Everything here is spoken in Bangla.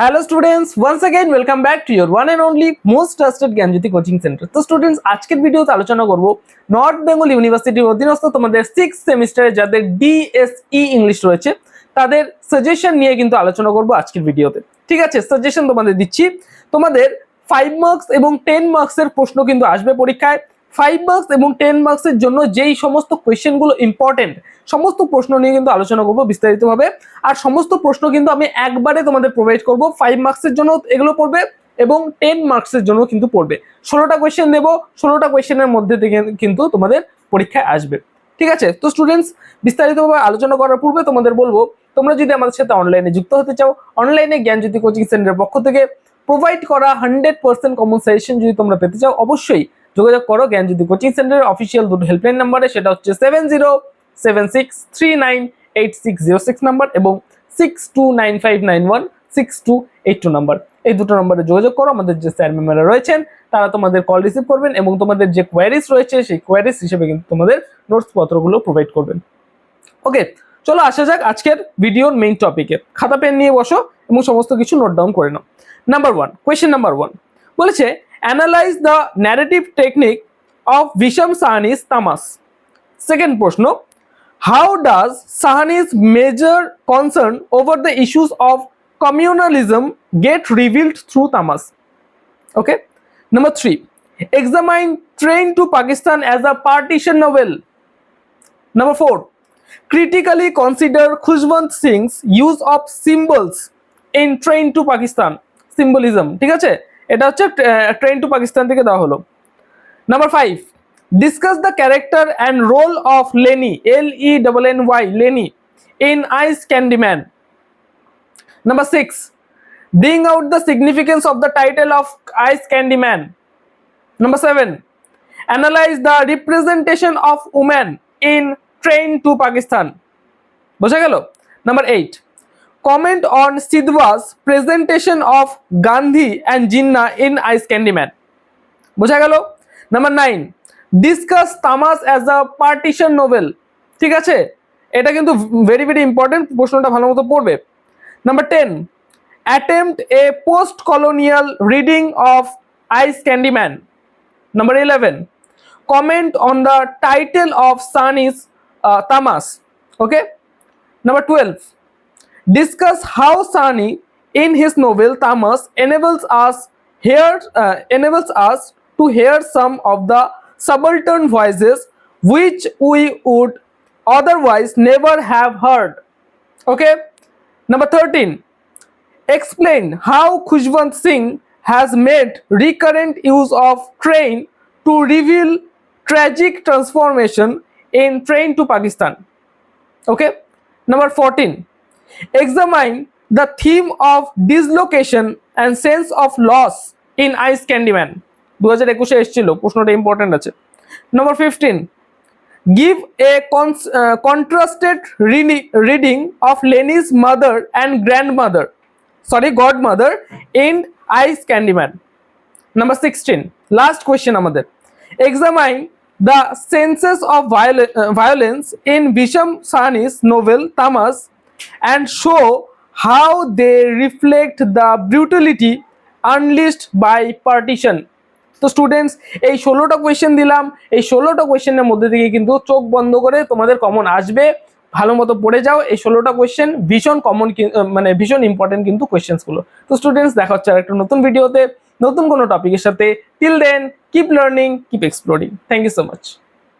Hello students once again welcome back to your one and only most trusted Gyanjyoti coaching centre তো স্টুডেন্টস আজকের ভিডিওতে আলোচনা করব নর্থ বেঙ্গল ইউনিভার্সিটির অধীনস্থ তোমাদের সিক্স সেমিস্টারে যাদের ডিএসই ইংলিশ রয়েছে, তাদের সাজেশন নিয়ে কিন্তু আলোচনা করব আজকের ভিডিওতে ঠিক আছে? সাজেশন তোমাদের দিচ্ছি। তোমাদের ফাইভ মার্কস এবং টেন মার্কসের প্রশ্ন কিন্তু আসবে পরীক্ষায়। ফাইভ মার্কস এবং টেন মার্কসের জন্য যেই সমস্ত কোয়েশ্চেনগুলো ইম্পর্টেন্ট সমস্ত প্রশ্ন নিয়ে কিন্তু আলোচনা করব বিস্তারিতভাবে। আর সমস্ত প্রশ্ন কিন্তু আমি একবারে তোমাদের প্রোভাইড করব। ফাইভ মার্কসের জন্য এগুলো পড়বে এবং টেন মার্কসের জন্য কিন্তু পড়বে। ষোলোটা কোয়েশ্চেন দেবো, ষোলোটা কোয়েশ্চেনের মধ্যে থেকে কিন্তু তোমাদের পরীক্ষায় আসবে। ঠিক আছে? তো স্টুডেন্টস বিস্তারিতভাবে আলোচনা করার পূর্বে তোমাদের বলব, তোমরা যদি আমাদের সাথে অনলাইনে যুক্ত হতে চাও অনলাইনে জ্ঞান জ্ঞানজ্যোতি কোচিং সেন্টারের পক্ষ থেকে প্রোভাইড করা হান্ড্রেড পার্সেন্ট কমন সাজেশন যদি তোমরা পেতে চাও, অবশ্যই যোগাযোগ করো, জ্ঞানজ্যোতি কোচিং সেন্টারের অফিসিয়াল দুটো হেল্পলাইন নাম্বারে সেটা হচ্ছে seven zero seven six three nine eight six zero six number এবং six two nine five nine one six two eight two number এই দুটো নম্বরে যোগাযোগ করো, আমাদের যে স্যার ম্যামেরা রয়েছেন, তারা তোমাদের কল রিসিভ করবেন এবং তোমাদের যে কোয়ারিজ রয়েছে, সেই কোয়ারিজ হিসেবে কিন্তু তোমাদের নোটস পত্রগুলো প্রোভাইড করবেন। ওকে চলো আসা যাক আজকের ভিডিওর মেইন টপিকে খাতা পেন নিয়ে বসো এবং সমস্ত কিছু নোট ডাউন করে নাও। Number one question number one বলেছে analyse the narrative technique of Bhisham Sahni's Tamas second প্রশ্ন how does Sahni's major concern over the issues of communalism get revealed through Tamas okay number three examine train to Pakistan as a partition novel Number four, critically consider Khushwant Singh's use of symbols in Train to Pakistan. Symbolism, ঠিক আছে? এটা হচ্ছে ট্রেন টু পাকিস্তান থেকে দেওয়া হলো number five discuss the character and role of Lenny L E double N Y Lenny in ice candy man number six bring out the significance of the title of Ice Candyman. Number seven, analyze the representation of women in Train to Pakistan. বোঝা গেল number eight comment on Sidhwa's presentation of Gandhi and Jinnah in ice candy man বোঝা গেল number nine discuss Tamas as a partition novel ঠিক আছে এটা কিন্তু ভেরি ভেরি ইম্পর্টেন্ট প্রশ্নটা ভালো মতো পড়বে number ten attempt a post-colonial reading of Ice Candyman. Number 11. Comment on the title of Sani's uh, Tamas. Okay. Number 12. Discuss how Sani in his novel Tamas enables us hear uh, enables us to hear some of the subaltern voices which we would otherwise never have heard. Okay. Number 13 explain how Khushwant Singh has made recurrent use of train to reveal tragic transformation in Train to Pakistan. Okay. Number 14. Examine the theme of dislocation and sense of loss in Ice Candyman. দু হাজার একুশে এসেছিল প্রশ্নটা ইম্পর্টেন্ট আছে নম্বর fifteen uh, contrasted re- reading of Lenny's mother and grandmother sorry godmother in ice candyman number 16 last question আমাদের senses of viol- uh, violence in Bisham Sani's novel Tamas and show how they reflect the brutality unleashed by partition. তো স্টুডেন্টস এই ষোলোটা কোয়েশ্চেন দিলাম। এই ষোলোটা কোয়েশ্চেনের মধ্যে থেকে কিন্তু চোখ বন্ধ করে তোমাদের কমন আসবে। ভালো মতো পড়ে যাও। এই ষোলোটা কোয়েশ্চেন ভীষণ কমন মানে ভীষণ ইম্পর্টেন্ট কিন্তু কোয়েশ্চেন্সগুলো তো স্টুডেন্টস দেখা হচ্ছে আর একটা নতুন ভিডিওতে নতুন কোনো টপিকের সাথে। Till then keep learning keep exploring thank you so much